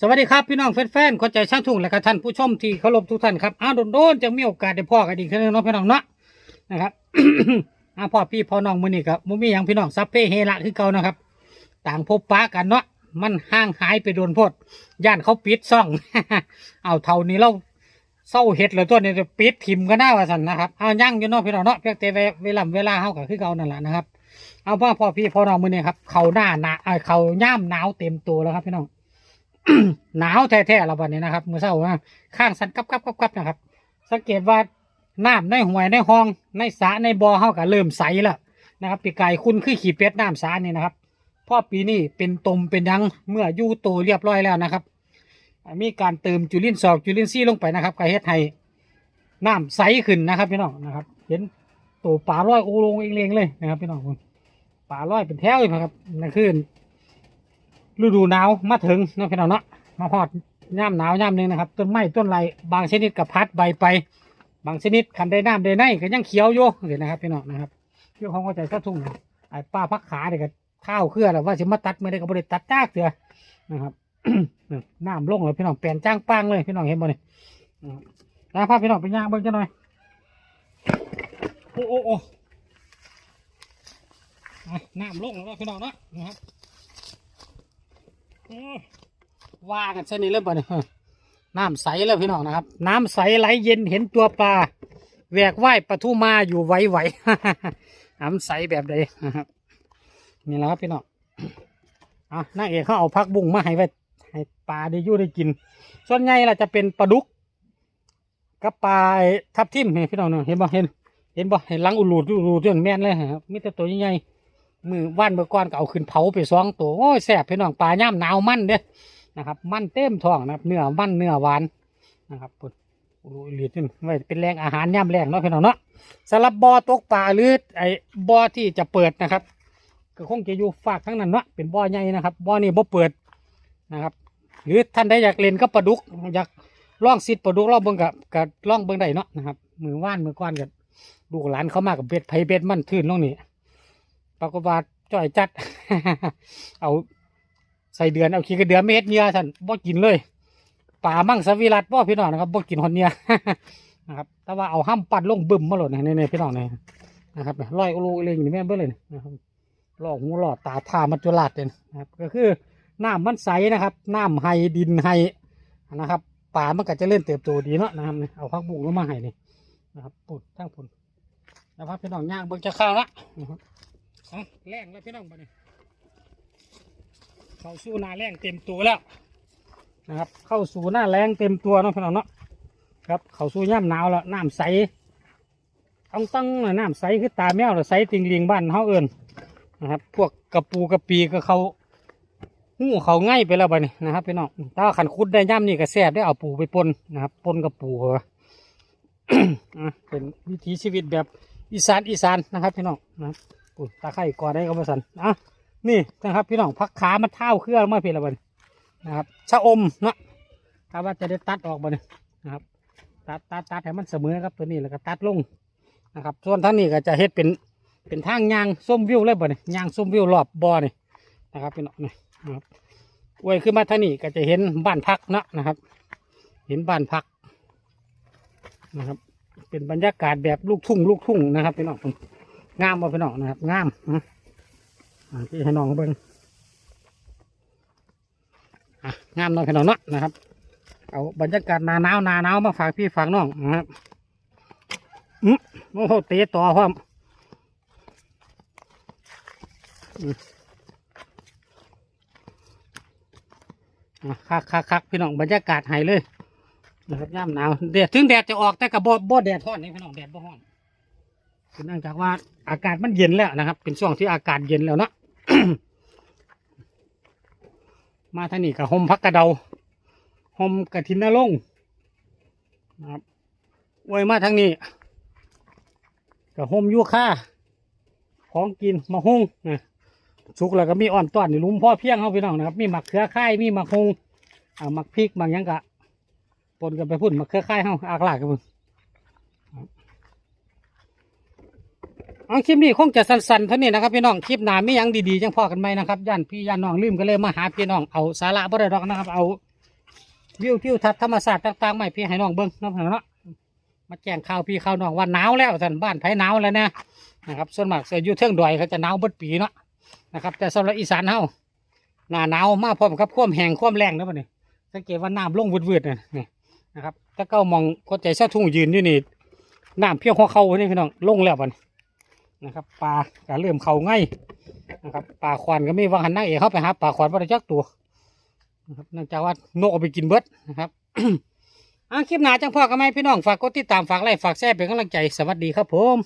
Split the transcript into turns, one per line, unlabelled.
สวัสดีครับพี่น้องแฟนๆคนใจช่างทุ่งและก็ท่านผู้ชมที่เคารพทุกท่านครับอ้าวโดนๆจะมีโอกาสได้พ่อกันอีกครั้งหนึงเนาะพี่น้องเนาะนะครับ อ้าวพ่อพี่พ่อน้องมื้อนี้ครับมุมีหยังพี่น้องซับเป้เฮละคือเก่านะครับ ต่างพบปะกันเนาะมันห่างหายไปโดนโพดย่านเขาปิดซ่อง เอาเท่านี้เราเศร้าเห็ดเลยตัวนี้จะปิดทิมก็น่าว่าสันนะครับเอายั่งอยู่เนาะพี่น้องเนาะเพียงแต่เวลาเวลาเฮาก็คือเก่านั่นแหละนะครับ เอาพ่อพ่อพี่พ่อน้องมื้อนี้ครับเขาหน้าหนาเอ่อเขาย่ามหนาวเต็มตัวแล้วครับพี่น้อง หนาวแท้ๆแล้ววันนี้นะครับมือเช้านะข้างสันกับกับกับกับนะครับ สังเกตว่าน้ำในห้วยในห้อง ในสระในบ่อเฮาก็เริ่มใสแล้วนะครับปีกายคุณคือขี่เป็ดน้ำสานี่นะครับพ่อปีนี้เป็นตมเป็นยังเมื่ออยู่โตเรียบร้อยแล้วนะครับ มีการเติมจุลินทรีย์จุลินทรีย์ลงไปนะครับกระเฮ็ดให้น้ำใสขึ้นนะครับพี่น้องนะครับ เห็นตัวปลาลอยโอลงเองเลงเลยนะครับพี่น้องคุณปลาลอยเป็นแถวเลยนะครับนั่นคือ ฤดูหนาวมาถึงเนาะพี่น้องเนาะมาฮอดย่ำหนาวย่ำหนึงนะครับ ต้นไม้ต้นไรบางชนิดกับพัดใบไป บางชนิดคันได้น้ำได้ในก็ยังเขียวอยู่เห็นนะครับพี่น้องนะครับเรื่องของหัวใจสะทุ่งนะไอ้ป้าพักขาเด็กก็เท้าเครื่อแล้วว่าจะมาตัดไม่ได้ก็บริตัดจ้ากเถื่อนะครับน้ำลงเลยพี่น้องแปลนจ้างปังเลยพี่น้องเห็นบ่เนี่ยนะพาพี่น้องไปย่างเบิ่งจังหน่อยโอ้โอ้โอ้อะน้ำลงแล้วเนาะพี่น้องเนาะนะครับ ว่ากันเส้นนี้เริ่มบ่เนี่ยน้ำใสแล้วพี่น้องนะครับ น้ำใสไหลเย็นเห็นตัวปลาแหวกว่ายปะทุมาอยู่ไหวๆน้ำใสแบบใดนะครับนี่แหละครับพี่น้องอะนางเอกเขาเอาพักบุ้งมาให้ไว้ให้ปลาได้ยู่ได้กิน ส่วนใหญ่ล่ะจะเป็นปลาดุกกับปลาทับทิมนี่พี่น้องเห็นบ่เห็น เห็นบ่เห็นลังอุลูดอุลูดจนแม่นเลยครับมีแต่ตัวใหญ่ๆ มือว่านเมื่อก่อนก็เอาขึ้นเผาไปสองตัวโอ้ยแซ่บพี่น้องปลาย่ำหนาวมันเด้อนะครับมันเต็มท้องนะครับเนื้อมันเนื้อหวานนะครับปุ่นอุลูอุลีดนไว้เป็นแรงอาหารย่ำแรงเนาะพี่น้องเนาะสำหรับบ่อตกปลาหรือไอ้บ่อที่จะเปิดนะครับก็คงจะอยู่ฝากทั้งนั้นเนาะเป็นบ่อใหญ่นะครับบ่อนี้บ่เปิดนะครับ หรือท่านใดอยากเล่นกับปลาดุกอยากล่องซิดปลาดุกล่องเบิ่งกับกับล่องเบิ่งได้เนาะนะครับมือว่านมือก้อนกับลูกหลานเขามากับเบ็ดไผเบ็ดมันทื่นลงนี่ ปรากฏว่าจ่อยจัด เอาใส่เดือนเอาขี้กระเดือนเม็ดเนื้อท่านบ่กินเลยป่ามั่งสวิรัตบ่พี่น้องนะครับบ่กินหอนเนื้อนะครับแต่ว่าเอาห้ามปัดลงบึ้มมาหลดนี่นี่พี่น้องนี่นะครับร้อยโอลเองนี่แม่เบิ่เลยนะครับลอกหูหลอดตาทามัจจุราชเลยนะครับ ก็คือน้ำมันใสนะครับน้ำไฮดินไฮนะครับป่ามันก็จะเล่นเติบโตดีเนาะนะครับเอาพักบุ้งลงมาให้นี่นะครับปุ่นทั้งปุ่นนะครับพี่น้องย่างเบิ่งจะข้าวละนะครับ เอาแรงแล้วพี่น้องบัดนี้เข้าสู่หน้าแรงเต็มตัวแล้วนะครับ เข้าสู่หน้าแรงเต็มตัวเนาะพี่น้องเนาะครับ เข้าสู่ย่ำหนาวแล้วน้ำใสต้องตั้งน้ำใสคือตาแมวหรือใสติงลิงบ้านเฮาเอิญนะครับ พวกกระปูกระปีก็เขาหูเขาง่ายไปแล้วบัดนี้นะครับพี่น้องถ้าขันคุดได้ย่ำนี่ก็แซ่บได้เอาปูไปปนนะครับปนกับปูเหรออะเป็นวิถีชีวิตแบบอีสานอีสานนะครับพี่น้องนะครับ ตาไข่ก่อนได้ก็มาสันอะนี่นะครับพี่น้องพักขามันเท้าเครื่องมาเพียละบันนะครับชะอมนะถ้าว่าจะได้ตัดออกบัดนี้นะครับ ตัดตัดตัดให้มันเสมอครับตัวนี้แล้วก็ตัดลงนะครับ ส่วนท่างนี้ก็จะเฮ็ดเป็นเป็นทางยางส้มวิวเลยบัดนี้ยางส้มวิวรอบบ่อนี่นะครับพี่น้องนี่นะครับอวยขึ้นมาท่านี้ก็จะเห็นบ้านพักนะนะครับ เห็นบ้านพักนะครับ เป็นบรรยากาศแบบลูกทุ่งลูกทุ่งนะครับพี่น้อง งามบ่พี่น้องนะครับงามอะที่ให้น้องเบิ่งอะงามน้องพี่น้องเนาะนะครับ เอาบรรยากาศหนาหนาวหนาหนาวมาฝากพี่ฝากน้องนะครับอืมโอ้โหเตะต่อพร้อมคักคักคักพี่น้องบรรยากาศหายเลยนะครับย่ำหนาวแดดถึงแดดจะออกแต่กับบ่บ่แดดร้อนนี่พี่น้องแดดบ่ร้อน เนื่องจากว่าอากาศมันเย็นแล้วนะครับ เป็นช่วงที่อากาศเย็นแล้วเนาะ มาทางนี้กับห่มพักกระเดาห่มกระถินนรงนะครับไว้มาทางนี้กับห่มยูค่าของกินมาหุ้งนะสุกแล้วก็มีอ่อนต้อนนี่ลุมพ่อเพียงเขาพี่น้องนะครับ มีหมักเขือข่ายมีหมักฮงอ่าหมักพริกบางอย่างกะปนกันไปพุ่นหมักเขือข่ายเขาอากลากกันพุ่น เอาคลิปนี้คงจะสั้นๆเท่านี้นะครับพี่น้องคลิปหน้ามีหยังดีๆจังพอกันไหมนะครับย่านพี่ย่านน้องลืมก็เลยมาหาพี่น้องเอาสาระบ่ได้ดอกนะครับเอาวิวทิวทัศน์ธรรมศาสตร์ต่างๆไม่พี่ให้น้องเบิ้งเนาะพี่น้องเนาะมาแจ้งข่าวพี่ข่าวน้องว่าหนาวแล้วท่านบ้านไผหนาวแล้วนะนะครับส่วนมากเสืออยู่เทิงดอยเขาจะหนาวบดปีเนาะนะครับ แต่สำหรับอีสานเฮาหน้าหนาวมาพร้อมกับความแห้งความแรงนะบัดนี้สังเกตว่าน้ำลงวืดๆน่ะนี่นะครับถ้าเก้ามองก็ใจเส้าทุ่งยืนอยู่นี่น้ำเพียงหัวเข่านี่พี่น้องลงแล้วบัดนี้ นะครับปลาก็เริ่มเข่าง่ายนะครับปลาควานก็ไม่วางหันนั่งเอกเข้าไปหาปลาควานบริจักตัวนะครับเนื่องจากว่านกเอาไปกินเบิดนะครับอะคลิปหน้าจังพ่อก็ไม่พี่น้องฝากกดติดตามฝากไลค์ฝากแชร์เป็นกำลังใจสวัสดีครับผม